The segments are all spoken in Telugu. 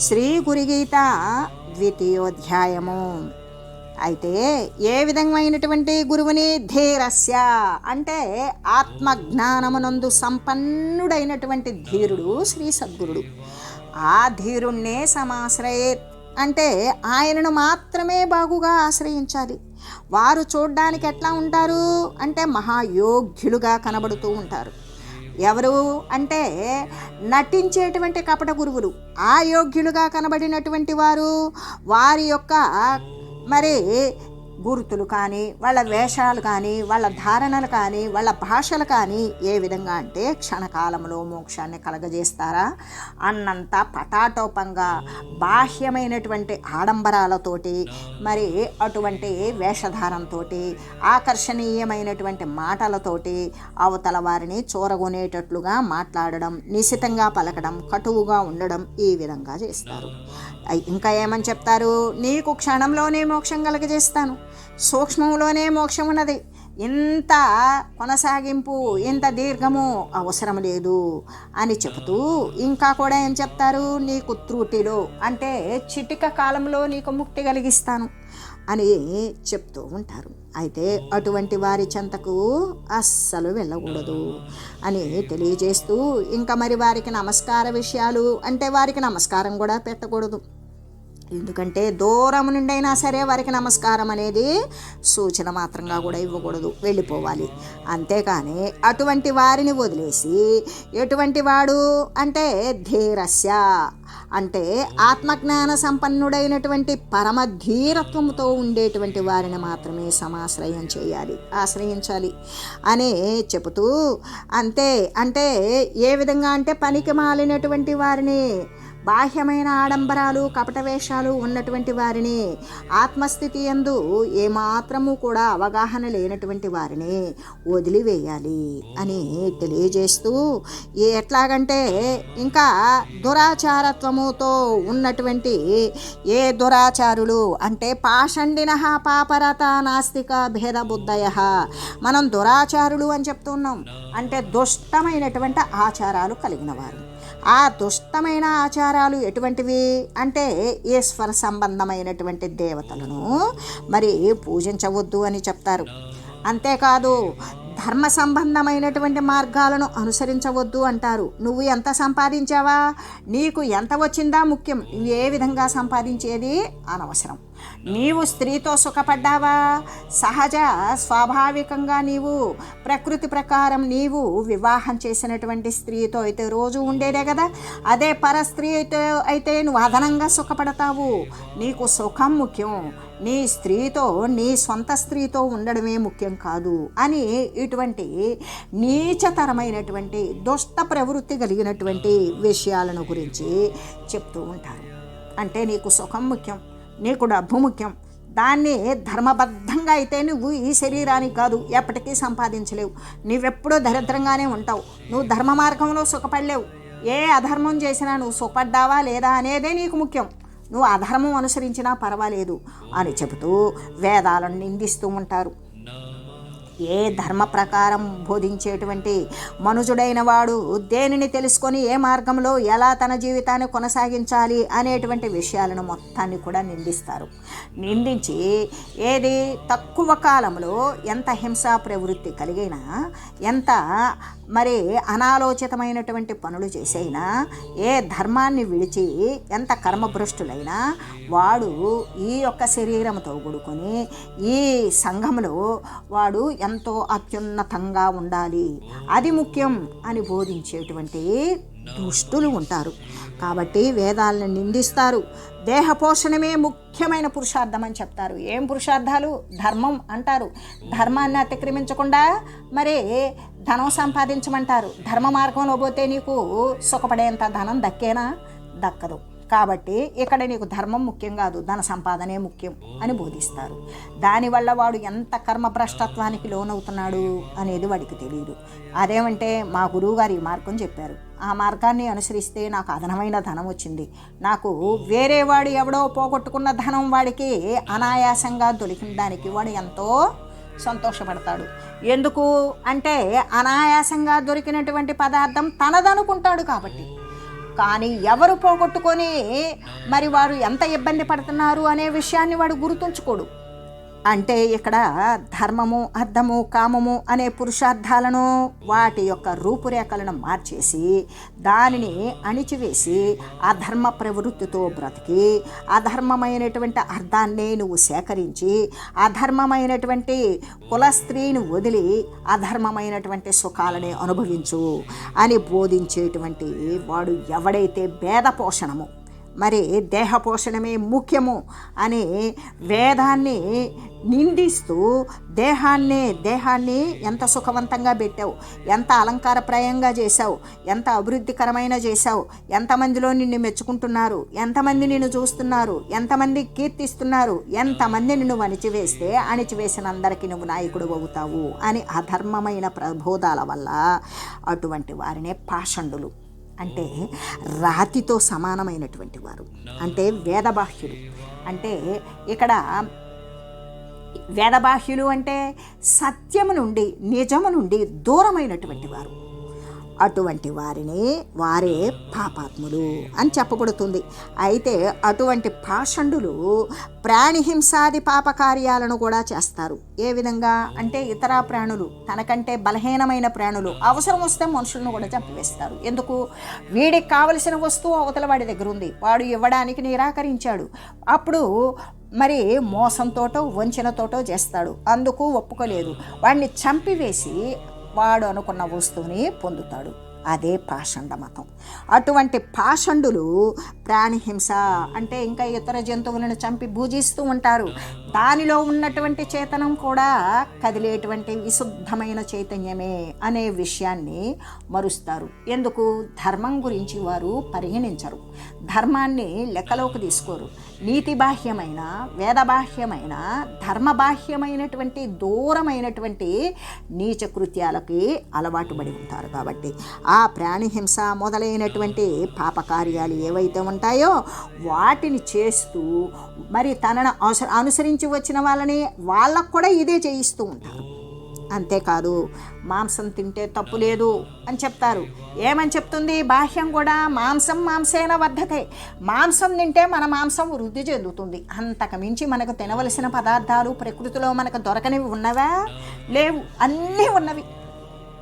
శ్రీ గురుగీత ద్వితీయోధ్యాయము. అయితే ఏ విధమైనటువంటి గురువుని ధీరస్య? అంటే ఆత్మజ్ఞానమునందు సంపన్నుడైనటువంటి ధీరుడు శ్రీ సద్గురుడు ఆ ధీరుణ్ణే సమాశ్రయే. అంటే ఆయనను మాత్రమే బాగుగా ఆశ్రయించాలి. వారు చూడ్డానికి ఎట్లా ఉంటారు? అంటే మహాయోగ్యులుగా కనబడుతూ ఉంటారు. ఎవరు అంటే నటించేటువంటి కపట గురువులు. ఆ యోగ్యులుగా కనబడినటువంటి వారు వారి యొక్క మరి గుర్తులు కానీ వాళ్ళ వేషాలు కానీ వాళ్ళ ధారణలు కానీ వాళ్ళ భాషలు కానీ ఏ విధంగా అంటే క్షణకాలంలో మోక్షాన్ని కలగజేస్తారా? అన్నంత పటాటోపంగా బాహ్యమైనటువంటి ఆడంబరాలతోటి మరి అటువంటి వేషధారంతో ఆకర్షణీయమైనటువంటి మాటలతోటి అవతల వారిని చూరగొనేటట్లుగా మాట్లాడడం నిశితంగా పలకడం కటువుగా ఉండడం ఈ విధంగా చేస్తారు. ఇంకా ఏమని చెప్తారు? నీకు క్షణంలోనే మోక్షం కలగజేస్తాను. సూక్ష్మంలోనే మోక్షం ఉన్నది ఇంత కొనసాగింపు ఇంత దీర్ఘము అవసరం లేదు అని చెబుతూ ఇంకా కూడా ఏం చెప్తారు? నీకు త్రుటిలో అంటే చిటిక కాలంలో నీకు ముక్తి కలిగిస్తాను అని చెప్తూ ఉంటారు. అయితే అటువంటి వారి చెంతకు అస్సలు వెళ్ళకూడదు అని తెలియజేస్తూ ఇంకా మరి వారికి నమస్కార విషయాలు అంటే వారికి నమస్కారం కూడా పెట్టకూడదు. ఎందుకంటే దూరం నుండి అయినా సరే వారికి నమస్కారం అనేది సూచన మాత్రంగా కూడా ఇవ్వకూడదు. వెళ్ళిపోవాలి. అంతేకాని అటువంటి వారిని వదిలేసి ఎటువంటి వాడు అంటే ధీరస్య అంటే ఆత్మజ్ఞాన సంపన్నుడైనటువంటి పరమ ధీరత్వంతో ఉండేటువంటి వారిని మాత్రమే సమాశ్రయం చేయాలి. ఆశ్రయించాలి. అని చెబుతూ అంతే. అంటే ఏ విధంగా అంటే పనికి మాలినటువంటి వారిని బాహ్యమైన ఆడంబరాలు కపట వేషాలు ఉన్నటువంటి వారిని ఆత్మస్థితి ఎందు ఏమాత్రము కూడా అవగాహన లేనటువంటి వారిని వదిలివేయాలి అని తెలియజేస్తూ ఎట్లాగంటే ఇంకా దురాచారత్వముతో ఉన్నటువంటి ఏ దురాచారులు అంటే పాషండిన పాపరత నాస్తిక భేద బుద్ధయ మనం దురాచారులు అని చెప్తున్నాం. అంటే దుష్టమైనటువంటి ఆచారాలు కలిగిన వారు. ఆ దుష్టమైన ఆచారాలు ఎటువంటివి? అంటే ఈశ్వర సంబంధమైనటువంటి దేవతలను మరి పూజించవద్దు అని చెప్తారు. అంతేకాదు ధర్మ సంబంధమైనటువంటి మార్గాలను అనుసరించవద్దు అంటారు. నువ్వు ఎంత సంపాదించావా? నీకు ఎంత వచ్చిందా ముఖ్యం? నువ్వు ఏ విధంగా సంపాదించేది? అనవసరం. నీవు స్త్రీతో సుఖపడ్డావా? సహజ స్వాభావికంగా నీవు ప్రకృతి ప్రకారం నీవు వివాహం చేసినటువంటి స్త్రీతో అయితే రోజు ఉండేదే కదా. అదే పర స్త్రీతో అయితే నువ్వు అదనంగా సుఖపడతావు. నీకు సుఖం ముఖ్యం. నీ స్త్రీతో నీ సొంత స్త్రీతో ఉండడమే ముఖ్యం కాదు అని ఇటువంటి నీచతరమైనటువంటి దుష్ట ప్రవృత్తి కలిగినటువంటి విషయాలను గురించి చెప్తూ ఉంటారు. అంటే నీకు సుఖం ముఖ్యం. నీకు డబ్బు ముఖ్యం దాన్ని ధర్మబద్ధంగా అయితే నువ్వు ఈ శరీరానికి కాదు ఎప్పటికీ సంపాదించలేవు. నువ్వెప్పుడూ దరిద్రంగానే ఉంటావు. నువ్వు ధర్మ మార్గంలో సుఖపడలేవు. ఏ అధర్మం చేసినా నువ్వు సుఖపడ్డావా లేదా అనేదే నీకు ముఖ్యం. నువ్వు అధర్మం అనుసరించినా పర్వాలేదు అని చెబుతూ వేదాలను నిందిస్తూ ఉంటారు. ఏ ధర్మ ప్రకారం బోధించేటువంటి మనుజుడైన వాడు దేనిని తెలుసుకొని ఏ మార్గంలో ఎలా తన జీవితాన్ని కొనసాగించాలి అనేటువంటి విషయాలను మొత్తాన్ని కూడా నిందిస్తారు. నిందించి ఏది తక్కువ కాలంలో ఎంత హింసా ప్రవృత్తి కలిగినా ఎంత మరి అనాలోచితమైనటువంటి పనులు చేసైనా ఏ ధర్మాన్ని విడిచి ఎంత కర్మభ్రష్టులైనా వాడు ఈ యొక్క శరీరంతో కూడుకొని ఈ సంఘంలో వాడు ఎంతో అత్యున్నతంగా ఉండాలి. అది ముఖ్యం అని బోధించేటువంటి దుష్టులు ఉంటారు. కాబట్టి వేదాలను నిందిస్తారు. దేహ పోషణమే ముఖ్యమైన పురుషార్థం అని చెప్తారు. ఏం పురుషార్థాలు? ధర్మం అంటారు. ధర్మాన్ని అతిక్రమించకుండా మరి ధనం సంపాదించమంటారు. ధర్మ మార్గంలో పోతే నీకు సుఖపడేంత ధనం దక్కేనా? దక్కదు. కాబట్టి ఇక్కడ నీకు ధర్మం ముఖ్యం కాదు ధన సంపాదనే ముఖ్యం అని బోధిస్తారు. దానివల్ల వాడు ఎంత కర్మభ్రష్టత్వానికి లోనవుతున్నాడు అనేది వాడికి తెలియదు అదేమంటే మా గురువుగారు ఈ మార్గం చెప్పారు. ఆ మార్గాన్ని అనుసరిస్తే నాకు అదనమైన ధనం వచ్చింది. నాకు వేరే వాడు ఎవడో పోగొట్టుకున్న ధనం వాడికి అనాయాసంగా దొరికిన దానికి వాడు ఎంతో సంతోషపడతాడు. ఎందుకు? అంటే అనాయాసంగా దొరికినటువంటి పదార్థం తనదనుకుంటాడు కాబట్టి. కానీ ఎవరు పోగొట్టుకొని మరి వారు ఎంత ఇబ్బంది పడుతున్నారు అనే విషయాన్ని వాడు గుర్తుంచుకోడు. అంటే ఇక్కడ ధర్మము అర్థము కామము అనే పురుషార్థాలను వాటి యొక్క రూపురేఖలను మార్చేసి దానిని అణిచివేసి అధర్మ ప్రవృత్తితో బ్రతికి అధర్మమైనటువంటి అర్థాన్ని నువ్వు సేకరించి అధర్మమైనటువంటి కుల స్త్రీని వదిలి అధర్మమైనటువంటి సుఖాలని అనుభవించు అని బోధించేటువంటి వాడు ఎవడైతే భేద పోషణము మరి దేహ పోషణమే ముఖ్యము అని వేదాన్ని నిందిస్తూ దేహాన్ని దేహాన్ని ఎంత సుఖవంతంగా పెట్టావు? ఎంత అలంకారప్రాయంగా చేశావు? ఎంత అభివృద్ధికరమైన చేశావు? ఎంతమందిలో నిన్ను మెచ్చుకుంటున్నారు? ఎంతమంది నిన్ను చూస్తున్నారు? ఎంతమంది కీర్తిస్తున్నారు? ఎంతమంది నిన్ను అణిచివేస్తే అణిచివేసిన అందరికీ నువ్వు నాయకుడు అవుతావు అని అధర్మమైన ప్రబోధాల వల్ల అటువంటి వారినే పాషండులు. అంటే రాతితో సమానమైనటువంటి వారు. అంటే వేదబాహ్యులు. అంటే ఇక్కడ వేదబాహ్యులు అంటే సత్యము నుండి నిజము నుండి దూరమైనటువంటి వారు. అటువంటి వారిని వారే పాపాత్ములు అని చెప్పబడుతుంది. అయితే అటువంటి పాషండులు ప్రాణిహింసాది పాపకార్యాలను కూడా చేస్తారు. ఏ విధంగా? అంటే ఇతర ప్రాణులు తనకంటే బలహీనమైన ప్రాణులు అవసరం వస్తే మనుషులను కూడా చంపివేస్తారు. ఎందుకు? వీడికి కావలసిన వస్తువు అవతల వాడి దగ్గర ఉంది. వాడు ఇవ్వడానికి నిరాకరించాడు. అప్పుడు మరి మోసంతోటో వంచనతోటో చేస్తాడు. అందుకు ఒప్పుకోలేదు. వాడిని చంపివేసి వాడు అనుకున్న వస్తువుని పొందుతాడు. అదే పాషండ మతం. అటువంటి పాషండులు ప్రాణిహింస అంటే ఇంకా ఇతర జంతువులను చంపి భూజిస్తూ ఉంటారు. దానిలో ఉన్నటువంటి చేతనం కూడా కదిలేటువంటి విశుద్ధమైన చైతన్యమే అనే విషయాన్ని మరుస్తారు. ఎందుకు? ధర్మం గురించి వారు పరిగణించరు. ధర్మాన్ని లెక్కలోకి తీసుకోరు. నీతి బాహ్యమైన వేదబాహ్యమైన ధర్మబాహ్యమైనటువంటి దూరమైనటువంటి నీచ కృత్యాలకి అలవాటు పడి ఉంటారు. కాబట్టి ఆ ప్రాణిహింస మొదలైనటువంటి పాపకార్యాలు ఏవైతే ఉంటాయో వాటిని చేస్తూ మరి తనను అనుసరించి వచ్చిన వాళ్ళని వాళ్ళకు కూడా ఇదే చేయిస్తూ ఉంటారు. అంతేకాదు మాంసం తింటే తప్పు లేదు అని చెప్తారు. ఏమని చెప్తుంది? బాహ్యం కూడా మాంసం మాంసేన వర్ధతే. మాంసం తింటే మన మాంసం వృద్ధి చెందుతుంది. అంతకు మించి మనకు తినవలసిన పదార్థాలు ప్రకృతిలో మనకు దొరకనివి ఉన్నవా? లేవు. అన్నీ ఉన్నవి.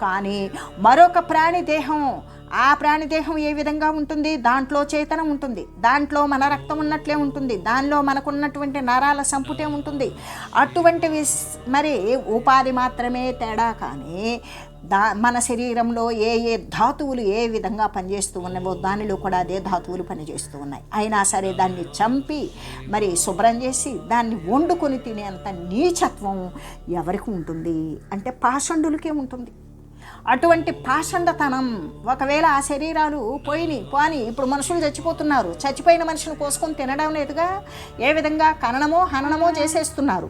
కానీ మరొక ప్రాణి దేహం ఆ ప్రాణిదేహం ఏ విధంగా ఉంటుంది? దాంట్లో చేతనం ఉంటుంది. దాంట్లో మన రక్తం ఉన్నట్లే ఉంటుంది. దానిలో మనకున్నటువంటి నరాల సంపుటే ఉంటుంది. అటువంటివి మరి ఉపాధి మాత్రమే తేడా కానీ దా మన శరీరంలో ఏ ఏ ధాతువులు ఏ విధంగా పనిచేస్తూ ఉన్నాయో దానిలో కూడా అదే ధాతువులు పనిచేస్తూ ఉన్నాయి. అయినా సరే దాన్ని చంపి మరి శుభ్రం చేసి దాన్ని వండుకొని తినేంత నీచత్వం ఎవరికి ఉంటుంది? అంటే పాషండులకే ఉంటుంది. అటువంటి పాషండతనం ఒకవేళ ఆ శరీరాలు పోయినాయి పోని ఇప్పుడు మనుషులు చచ్చిపోతున్నారు. చచ్చిపోయిన మనిషిని కోసుకొని తినడం లేదుగా ఏ విధంగా కననమో హననమో చేసేస్తున్నారు.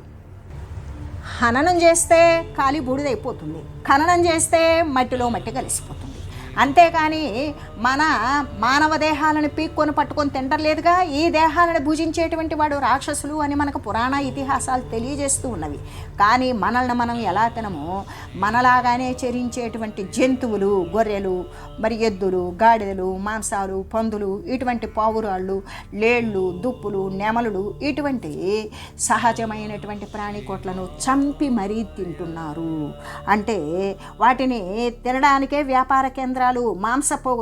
హననం చేస్తే కాలి బూడిదైపోతుంది. ఖననం చేస్తే మట్టిలో మట్టి కలిసిపోతుంది. అంతేకాని మన మానవ దేహాలను పీక్కొని పట్టుకొని తింటలేదుగా ఈ దేహాలను భుజించేటువంటి వాడు రాక్షసులు అని మనకు పురాణ ఇతిహాసాలు తెలియజేస్తూ ఉన్నవి. కానీ మనల్ని మనం ఎలా తినమో? మనలాగానే చరించేటువంటి జంతువులు గొర్రెలు మరి ఎద్దులు గాడిదలు మాంసాలు పందులు ఇటువంటి పావురాళ్ళు లేళ్ళు దుప్పులు నెమలులు ఇటువంటి సహజమైనటువంటి ప్రాణికోట్లను చంపి మరీ తింటున్నారు. అంటే వాటిని తినడానికే వ్యాపార కేంద్రాలు మాంసపు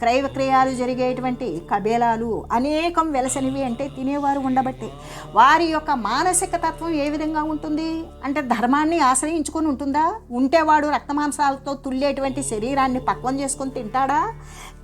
క్రయ విక్రయాలు జరిగేటువంటి కబేలాలు అనేకం వెలసనివి అంటే తినేవారు ఉండబట్టే. వారి యొక్క మానసిక తత్వం ఏ విధంగా ఉంటుంది? అంటే ధర్మాన్ని ఆశ్రయించుకొని ఉంటుందా? ఉంటే వాడు రక్తమాంసాలతో తుల్లేటువంటి శరీరాన్ని పక్వం చేసుకొని తింటాడా?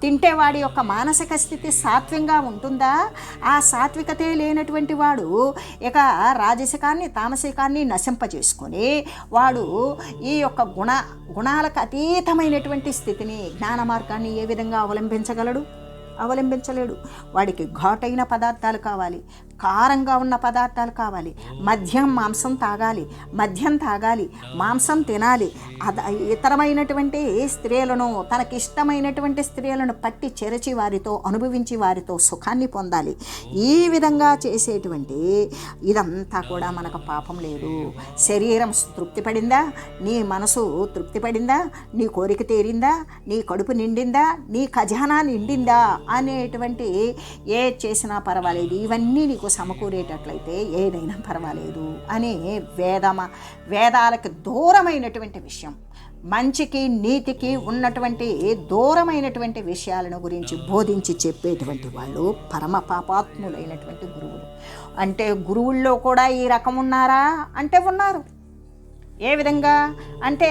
తింటే వాడి యొక్క మానసిక స్థితి సాత్వికంగా ఉంటుందా? ఆ సాత్వికతే లేనటువంటి వాడు ఇక రాజసికాన్ని తామసికాన్ని నశింపజేసుకొని వాడు ఈ యొక్క గుణ గుణాలకు అతీతమైనటువంటి స్థితిని జ్ఞాన మార్గాన్ని ఏ విధంగా అవలంబించగలడు? అవలంబించలేడు. వాడికి ఘాటైన పదార్థాలు కావాలి. కారంగా ఉన్న పదార్థాలు కావాలి. మద్యం మాంసం తాగాలి. మద్యం తాగాలి. మాంసం తినాలి. అద ఇతరమైనటువంటి స్త్రీలను తనకిష్టమైనటువంటి స్త్రీలను పట్టి చెరచి వారితో అనుభవించి వారితో సుఖాన్ని పొందాలి. ఈ విధంగా చేసేటువంటి ఇదంతా కూడా మనకు పాపం లేదు. శరీరం తృప్తి పడిందా? నీ మనసు తృప్తి పడిందా? నీ కోరిక తీరిందా? నీ కడుపు నిండిందా? నీ ఖజానా నిండిందా? అనేటువంటి ఏ చేసినా పర్వాలేదు. ఇవన్నీ నీకు సమకూరేటట్లయితే ఏదైనా పర్వాలేదు అని వేదమ వేదాలకు దూరమైనటువంటి విషయం. మంచికి నీతికి ఉన్నటువంటి దూరమైనటువంటి విషయాలను గురించి బోధించి చెప్పేటువంటి వాళ్ళు పరమ పాపాత్ములైనటువంటి గురువులు. అంటే గురువుల్లో కూడా ఈ రకం ఉన్నారా? అంటే ఉన్నారు. ఏ విధంగా? అంటే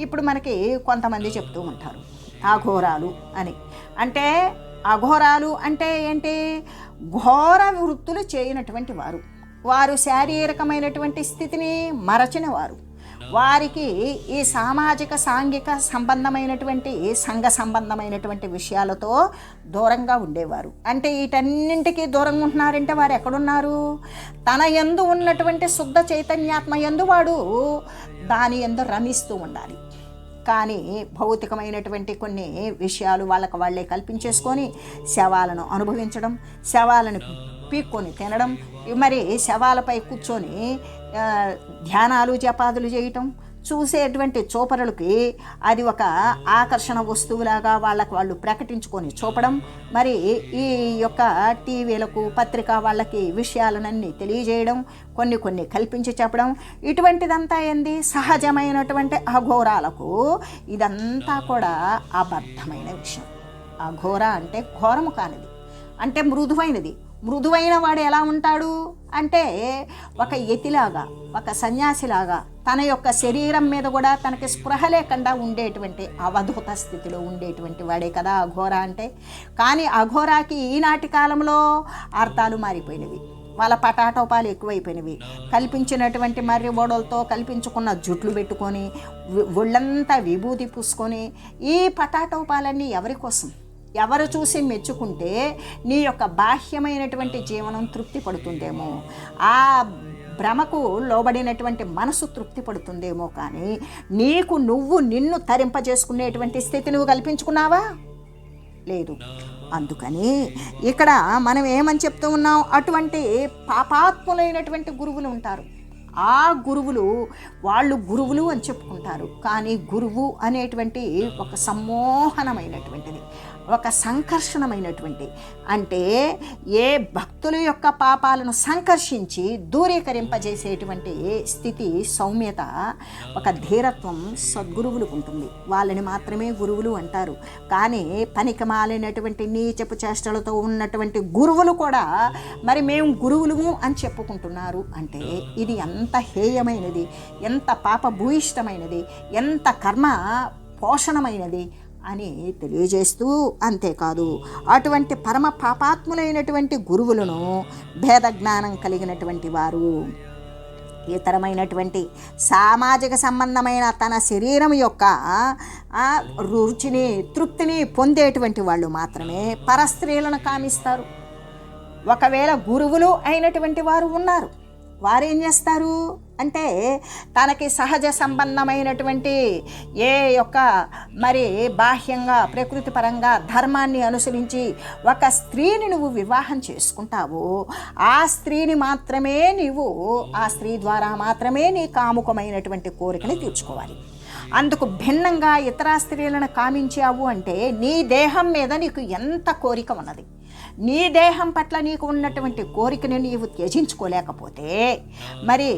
ఇప్పుడు మనకి కొంతమంది చెప్తూ ఉంటారు అఘోరాలు అని. అంటే అఘోరాలు అంటే ఏంటి? ఘోర వృత్తులు చేయనటువంటి వారు. వారు శారీరకమైనటువంటి స్థితిని మరచిన వారు వారికి ఈ సామాజిక సాంఘిక సంబంధమైనటువంటి సంఘ సంబంధమైనటువంటి విషయాలతో దూరంగా ఉండేవారు. అంటే వీటన్నింటికి దూరంగా ఉంటున్నారంటే వారు ఎక్కడున్నారు? తన ఎందు ఉన్నటువంటి శుద్ధ చైతన్యాత్మ ఎందు వాడు దాని ఎందు రమిస్తూ ఉండాలి. కానీ భౌతికమైనటువంటి కొన్ని విషయాలు వాళ్ళకి వాళ్ళే కల్పించేసుకొని శవాలను అనుభవించడం శవాలను పీక్కొని తినడం మరి శవాలపై కూర్చొని ధ్యానాలు జపాదులు చేయటం చూసేటువంటి చూపరులకి అది ఒక ఆకర్షణ వస్తువులాగా వాళ్ళకు వాళ్ళు ప్రకటించుకొని చూపడం. మరి ఈ యొక్క టీవీలకు పత్రిక వాళ్ళకి విషయాలనన్నీ తెలియజేయడం కొన్ని కొన్ని కల్పించి చెప్పడం. ఇటువంటిదంతా ఏంది? సహజమైనటువంటి అఘోరాలకు ఇదంతా కూడా అబద్ధమైన విషయం. అఘోర అంటే ఘోరము కానిది. అంటే మృదువైనది. మృదువైన వాడు ఎలా ఉంటాడు? అంటే ఒక యతిలాగా ఒక సన్యాసిలాగా తన యొక్క శరీరం మీద కూడా తనకి స్పృహ లేకుండా ఉండేటువంటి అవధూత స్థితిలో ఉండేటువంటి వాడే కదా అఘోర అంటే. కానీ అఘోరాకి ఈనాటి కాలంలో అర్థాలు మారిపోయినవి. వాళ్ళ పటాటోపాలు ఎక్కువైపోయినవి. కల్పించినటువంటి మర్రి ఓడలతో కల్పించుకున్న జుట్లు పెట్టుకొని ఒళ్ళంతా విభూతి పూసుకొని ఈ పటాటోపాలన్నీ ఎవరి కోసం? ఎవరు చూసి మెచ్చుకుంటే నీ యొక్క బాహ్యమైనటువంటి జీవనం తృప్తి పడుతుందేమో. ఆ భ్రమకు లోబడినటువంటి మనసు తృప్తి పడుతుందేమో కానీ నీకు నువ్వు నిన్ను తరింపజేసుకునేటువంటి స్థితి నువ్వు కల్పించుకున్నావా? లేదు. అందుకని ఇక్కడ మనం ఏమని చెప్తూ ఉన్నాం? అటువంటి పాపాత్ములైనటువంటి గురువులు ఉంటారు. ఆ గురువులు వాళ్ళు గురువులు అని చెప్పుకుంటారు. కానీ గురువు అనేటువంటి ఒక సమ్మోహనమైనటువంటిది. ఒక సంకర్షణమైనటువంటి అంటే ఏ భక్తుల యొక్క పాపాలను సంకర్షించి దూరీకరింపజేసేటువంటి స్థితి సౌమ్యత ఒక ధీరత్వం సద్గురువులకు ఉంటుంది. వాళ్ళని మాత్రమే గురువులు అంటారు. కానీ పనికి మాలినటువంటి నీచపు చేష్టలతో ఉన్నటువంటి గురువులు కూడా మరి మేము గురువులము అని చెప్పుకుంటున్నారు. అంటే ఇది ఎంత హేయమైనది ఎంత పాపభూయిష్టమైనది ఎంత కర్మ పోషణమైనది అని తెలియజేస్తూ అంతేకాదు అటువంటి పరమ పాపాత్ములైనటువంటి గురువులను భేద జ్ఞానం కలిగినటువంటి వారు ఇతరమైనటువంటి సామాజిక సంబంధమైన తన శరీరం యొక్క రుచిని తృప్తిని పొందేటువంటి వాళ్ళు మాత్రమే పరస్త్రీలను కామిస్తారు. ఒకవేళ గురువులు అయినటువంటి వారు ఉన్నారు. వారేం చేస్తారు? అంటే తనకి సహజ సంబంధమైనటువంటి ఏ యొక్క మరి బాహ్యంగా ప్రకృతి పరంగా ధర్మాన్ని అనుసరించి ఒక స్త్రీని నువ్వు వివాహం చేసుకుంటావు. ఆ స్త్రీని మాత్రమే నీవు ఆ స్త్రీ ద్వారా మాత్రమే నీ కాముకమైనటువంటి కోరికని తీర్చుకోవాలి. అందుకు భిన్నంగా ఇతర స్త్రీలను కామించావు అంటే నీ దేహం మీద నీకు ఎంత కోరిక ఉన్నది? నీ దేహం పట్ల నీకు ఉన్నటువంటి కోరికను నీవు త్యజించుకోలేకపోతే మరి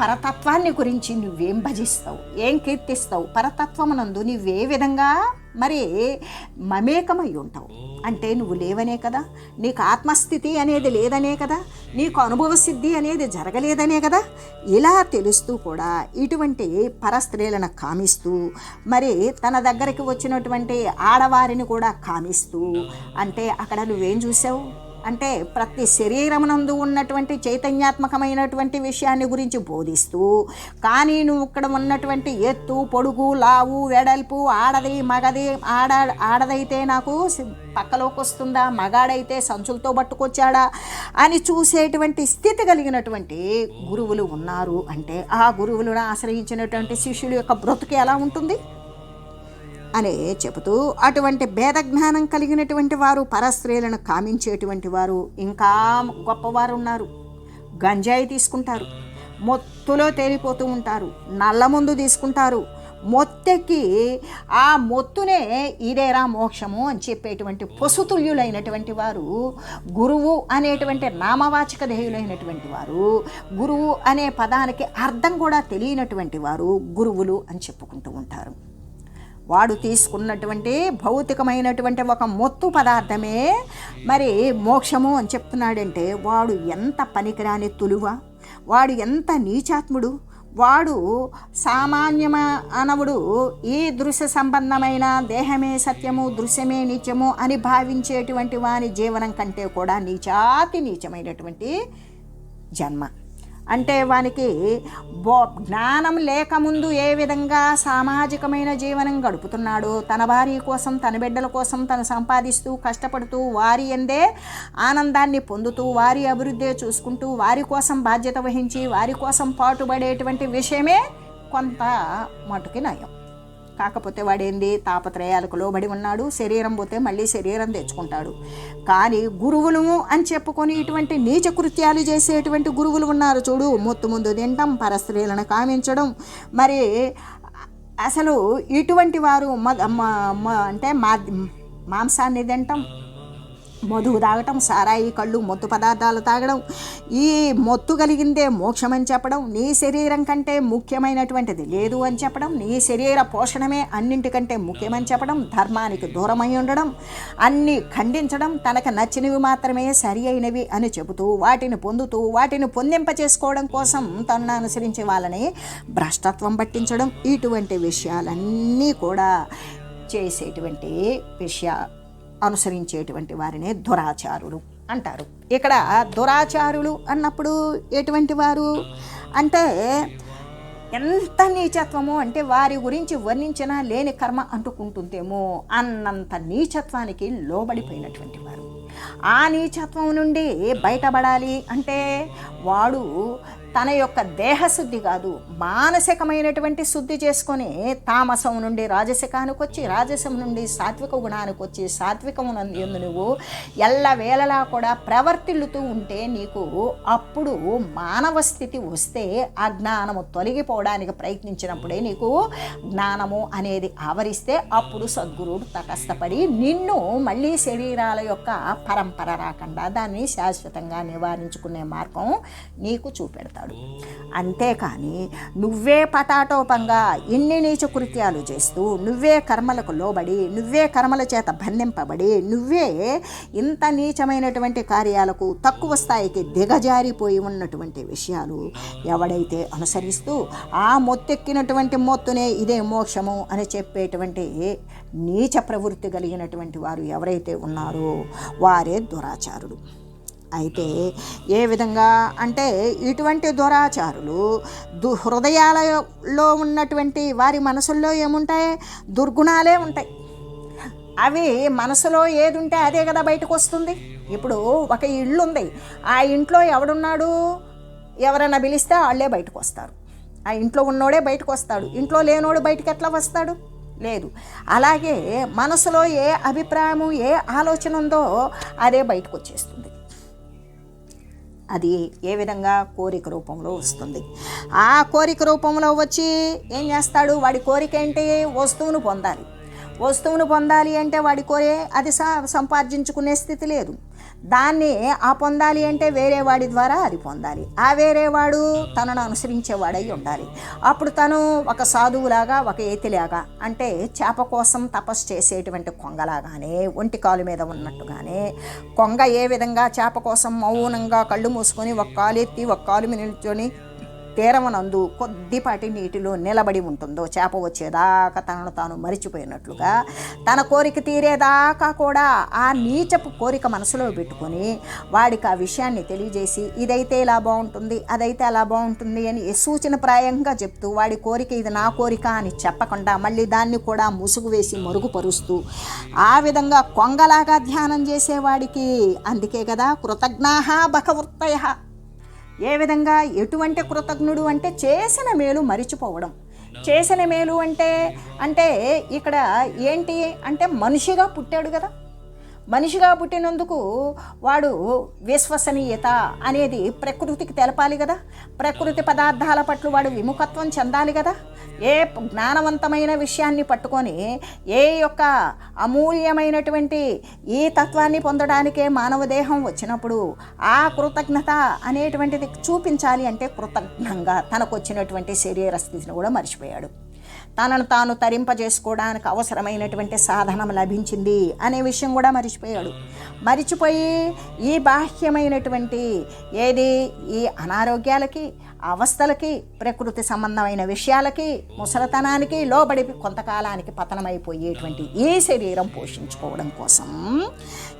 పరతత్వాన్ని గురించి నువ్వేం భజిస్తావు? ఏం కీర్తిస్తావు? పరతత్వమునందు నువ్వే విధంగా మరి మమేకమై ఉంటావు. అంటే నువ్వు లేవనే కదా? నీకు ఆత్మస్థితి అనేది లేదనే కదా? నీకు అనుభవ సిద్ధి అనేది జరగలేదనే కదా? ఇలా తెలుస్తూ కూడా ఇటువంటి పరస్త్రీలను కామిస్తూ మరి తన దగ్గరికి వచ్చినటువంటి ఆడవారిని కూడా కామిస్తూ అంటే అక్కడ నువ్వేం చూసావు? అంటే ప్రతి శరీరమునందు ఉన్నటువంటి చైతన్యాత్మకమైనటువంటి విషయాన్ని గురించి బోధిస్తూ కానీ నువ్వు ఇక్కడ ఉన్నటువంటి ఎత్తు పొడుగు లావు వెడల్పు ఆడది మగది ఆడ ఆడదైతే నాకు పక్కలోకి వస్తుందా మగాడైతే సంచులతో పట్టుకొచ్చాడా అని చూసేటువంటి స్థితి కలిగినటువంటి గురువులు ఉన్నారు అంటే ఆ గురువులను ఆశ్రయించినటువంటి శిష్యుల యొక్క బ్రతుకు ఎలా ఉంటుంది? అని చెబుతూ అటువంటి భేద జ్ఞానం కలిగినటువంటి వారు పరస్త్రీలను కామించేటువంటి వారు ఇంకా గొప్పవారు ఉన్నారు గంజాయి తీసుకుంటారు. మొత్తులో తేలిపోతూ ఉంటారు. నల్ల ముందు తీసుకుంటారు. మొత్తెక్కి ఆ మొత్తునే ఇదేరా మోక్షము అని చెప్పేటువంటి పశుతుల్యులైనటువంటి వారు గురువు అనేటువంటి నామవాచక ధేయులైనటువంటి వారు గురువు అనే పదానికి అర్థం కూడా తెలియనటువంటి వారు గురువులు అని చెప్పుకుంటూ ఉంటారు. వాడు తీసుకున్నటువంటి భౌతికమైనటువంటి ఒక మొత్తు పదార్థమే. మరి మోక్షము అని చెప్తున్నాడంటే వాడు ఎంత పనికిరాని తులువ? వాడు ఎంత నీచాత్ముడు? వాడు సామాన్య మానవుడు ఈ దృశ్య సంబంధమైన దేహమే సత్యము దృశ్యమే నిత్యము అని భావించేటువంటి వాని జీవనం కంటే కూడా నీచాతి నీచమైనటువంటి జన్మ. అంటే వానికి బో జ్ఞానం లేకముందు ఏ విధంగా సామాజికమైన జీవనం గడుపుతున్నాడో తన భార్య కోసం తన బిడ్డల కోసం తను సంపాదిస్తూ కష్టపడుతూ వారి ఎందే ఆనందాన్ని పొందుతూ వారి అభివృద్ధి చూసుకుంటూ వారి కోసం బాధ్యత వహించి వారి కోసం పాటుపడేటువంటి విషయమే కొంత మటుకి నయం. కాకపోతే వాడేంది? తాపత్రయాలకు లోబడి ఉన్నాడు. శరీరం పోతే మళ్ళీ శరీరం తెచ్చుకుంటాడు. కానీ గురువులు అని చెప్పుకొని ఇటువంటి నీచ కృత్యాలు చేసేటువంటి గురువులు ఉన్నారు చూడు. ముత్తు ముందు తినటం పరస్త్రీలను కామించడం. మరి అసలు ఇటువంటి వారు అంటే మా మాంసాన్ని తినటం మధువు తాగటం సారాయి కళ్ళు మొత్తు పదార్థాలు తాగడం ఈ మొత్తు కలిగిందే మోక్షమని చెప్పడం నీ శరీరం కంటే ముఖ్యమైనటువంటిది లేదు అని చెప్పడం నీ శరీర పోషణమే అన్నింటికంటే ముఖ్యమని చెప్పడం ధర్మానికి దూరమై ఉండడం అన్ని ఖండించడం తనకు నచ్చినవి మాత్రమే సరి అయినవి అని చెబుతూ వాటిని పొందుతూ వాటిని పొందింప చేసుకోవడం కోసం తనను అనుసరించే వాళ్ళని భ్రష్టత్వం పట్టించడం ఇటువంటి విషయాలన్నీ కూడా చేసేటువంటి విషయ అనుసరించేటువంటి వారినే దురాచారులు అంటారు. ఇక్కడ దురాచారులు అన్నప్పుడు ఎటువంటి వారు? అంటే ఎంత నీచత్వము అంటే వారి గురించి వర్ణించినా లేని కర్మ అంటుకుంటుందేమో అన్నంత నీచత్వానికి లోబడిపోయినటువంటి వారు. ఆ నీచత్వం నుండి బయటపడాలి అంటే వాడు తన యొక్క దేహశుద్ధి కాదు మానసికమైనటువంటి శుద్ధి చేసుకొని తామసం నుండి రాజసికానికి వచ్చి రాజసం నుండి సాత్విక గుణానికి వచ్చి సాత్వికము ఎందు నువ్వు ఎల్లవేళలా కూడా ప్రవర్తిల్లుతూ ఉంటే నీకు అప్పుడు మానవ స్థితి వస్తే ఆ జ్ఞానము తొలగిపోవడానికి ప్రయత్నించినప్పుడే నీకు జ్ఞానము అనేది ఆవరిస్తే అప్పుడు సద్గురుడు తటస్థపడి నిన్ను మళ్ళీ శరీరాల యొక్క పరంపర రాకుండా దాన్ని శాశ్వతంగా నివారించుకునే మార్గం నీకు చూపెడతాడు. అంతేకాని నువ్వే పటాటోపంగా ఇన్ని నీచ కృత్యాలు చేస్తూ నువ్వే కర్మలకు లోబడి నువ్వే కర్మల చేత బంధింపబడి నువ్వే ఇంత నీచమైనటువంటి కార్యాలకు తక్కువ స్థాయికి దిగజారిపోయి ఉన్నటువంటి విషయాలు ఎవడైతే అనుసరిస్తూ ఆ మొత్తెక్కినటువంటి మొత్తునే ఇదే మోక్షము అని చెప్పేటువంటి నీచ ప్రవృత్తి కలిగినటువంటి వారు ఎవరైతే ఉన్నారో వారే దురాచారుడు అయితే ఏ విధంగా అంటే ఇటువంటి దురాచారులు దు హృదయాలలో ఉన్నటువంటి వారి మనసుల్లో ఏముంటాయి? దుర్గుణాలే ఉంటాయి. అవి మనసులో ఏది ఉంటే అదే కదా బయటకు వస్తుంది ఇప్పుడు ఒక ఇల్లు ఉంది ఆ ఇంట్లో ఎవడున్నాడు? ఎవరైనా పిలిస్తే వాళ్ళే బయటకు వస్తారు ఆ ఇంట్లో ఉన్నోడే బయటకు వస్తాడు ఇంట్లో లేనోడు బయటకు ఎట్లా వస్తాడు? లేదు. అలాగే మనసులో ఏ అభిప్రాయము ఏ ఆలోచన ఉందో అదే బయటకు వచ్చేస్తుంది అది ఏ విధంగా కోరిక రూపంలో వస్తుంది? ఆ కోరిక రూపంలో వచ్చి ఏం చేస్తాడు? వాడి కోరిక ఏంటి? వస్తువును పొందాలి. వస్తువును పొందాలి అంటే వాడి కోరే అది సా సంపాదించుకునే స్థితి లేదు. దాన్ని ఆ పొందాలి అంటే వేరే వాడి ద్వారా అది పొందాలి. ఆ వేరే వాడు తనను అనుసరించేవాడై ఉండాలి. అప్పుడు తను ఒక సాధువులాగా ఒక ఏతిలాగా అంటే చేప కోసం తపస్సు చేసేటువంటి కొంగలాగానే ఒంటి కాలు మీద ఉన్నట్టుగానే కొంగ ఏ విధంగా చేప కోసం మౌనంగా కళ్ళు మూసుకొని ఒక కాలు ఎత్తి ఒక కాలు మీద నిల్చొని తీరమునందు కొద్దిపాటి నీటిలో నిలబడి ఉంటుందో చేప వచ్చేదాకా తనను తాను మరిచిపోయినట్లుగా తన కోరిక తీరేదాకా కూడా ఆ నీచపు కోరిక మనసులో పెట్టుకొని వాడికి ఆ విషయాన్ని తెలియజేసి ఇదైతే ఇలా బాగుంటుంది అదైతే అలా బాగుంటుంది అని సూచన ప్రాయంగా చెప్తూ వాడి కోరిక ఇది నా కోరిక అని చెప్పకుండా మళ్ళీ దాన్ని కూడా ముసుగు వేసి మరుగుపరుస్తూ ఆ విధంగా కొంగలాగా ధ్యానం చేసేవాడికి అందుకే కదా కృతజ్ఞాహ భగవృత్తయ. ఏ విధంగా ఎటువంటి కృతజ్ఞుడు అంటే చేసిన మేలు మరిచిపోవడం. చేసిన మేలు అంటే అంటే ఇక్కడ ఏంటి అంటే మనిషిగా పుట్టాడు కదా. మనిషిగా పుట్టినందుకు వాడు విశ్వసనీయత అనేది ప్రకృతికి తెలపాలి కదా. ప్రకృతి పదార్థాల పట్ల వాడు విముఖత్వం చెందాలి కదా. ఏ జ్ఞానవంతమైన విషయాన్ని పట్టుకొని ఏ యొక్క అమూల్యమైనటువంటి ఈ తత్వాన్ని పొందడానికే మానవ దేహం వచ్చినప్పుడు ఆ కృతజ్ఞత అనేటువంటిది చూపించాలి అంటే కృతజ్ఞంగా తనకు వచ్చినటువంటి శరీర స్థితిని కూడా మర్చిపోయాడు. తనను తాను తరింపజేసుకోవడానికి అవసరమైనటువంటి సాధనం లభించింది అనే విషయం కూడా మర్చిపోయాడు. మరిచిపోయి ఈ బాహ్యమైనటువంటి ఏది? ఈ అనారోగ్యాలకి అవస్థలకి ప్రకృతి సంబంధమైన విషయాలకి ముసలతనానికి లోబడి కొంతకాలానికి పతనమైపోయేటువంటి ఈ శరీరం పోషించుకోవడం కోసం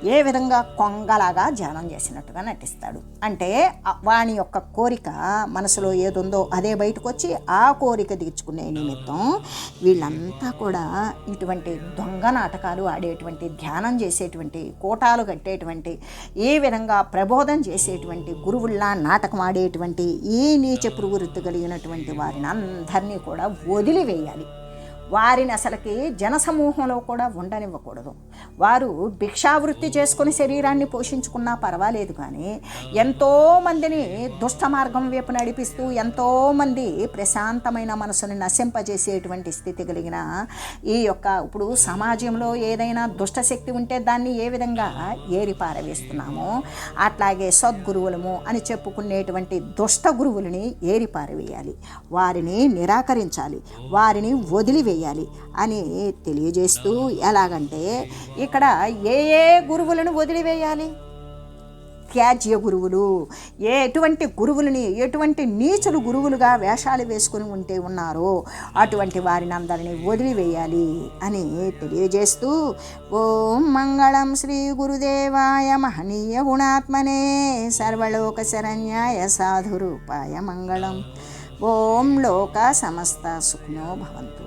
ఏ విధంగా కొంగలాగా ధ్యానం చేసినట్టుగా నటిస్తాడు. అంటే వాని యొక్క కోరిక మనసులో ఏదుందో అదే బయటకు వచ్చి ఆ కోరిక తీర్చుకునే నిమిత్తం వీళ్ళంతా కూడా ఇటువంటి దొంగ నాటకాలు ఆడేటువంటి ధ్యానం చేసేటువంటి కోటాలు కట్టేటువంటి ఈ విధంగా ప్రబోధం చేసేటువంటి గురువుల్లా నాటకం ఆడేటువంటి ఈ నీచ ప్రవృత్తి కలిగినటువంటి వారిని అందరినీ కూడా వదిలివేయాలి. వారిని అసలుకి జనసమూహంలో కూడా ఉండనివ్వకూడదు. వారు భిక్షావృత్తి చేసుకుని శరీరాన్ని పోషించుకున్నా పర్వాలేదు కానీ ఎంతోమందిని దుష్ట మార్గం వైపు నడిపిస్తూ ఎంతోమంది ప్రశాంతమైన మనసుని నశింపజేసేటువంటి స్థితి కలిగిన ఈ యొక్క ఇప్పుడు సమాజంలో ఏదైనా దుష్ట శక్తి ఉంటే దాన్ని ఏ విధంగా ఏరి పారవేస్తున్నామో అట్లాగే సద్గురువులము అని చెప్పుకునేటువంటి దుష్ట గురువులని ఏరి పారవేయాలి. వారిని నిరాకరించాలి. వారిని వదిలివేయాలి. అని తెలియజేస్తూ ఎలాగంటే ఇక్కడ ఏ ఏ గురువులను వదిలివేయాలి? త్యాజ్య గురువులు ఏ ఎటువంటి గురువులని ఎటువంటి నీచులు గురువులుగా వేషాలు వేసుకుని ఉంటే ఉన్నారో అటువంటి వారిని అందరినీ వదిలివేయాలి అని తెలియజేస్తూ ఓం మంగళం శ్రీ గురుదేవాయ మహనీయ గుణాత్మనే సర్వలోక శరణ్యాయ సాధురూపాయ మంగళం. ఓం లోక సమస్త సుఖినో భవంతు.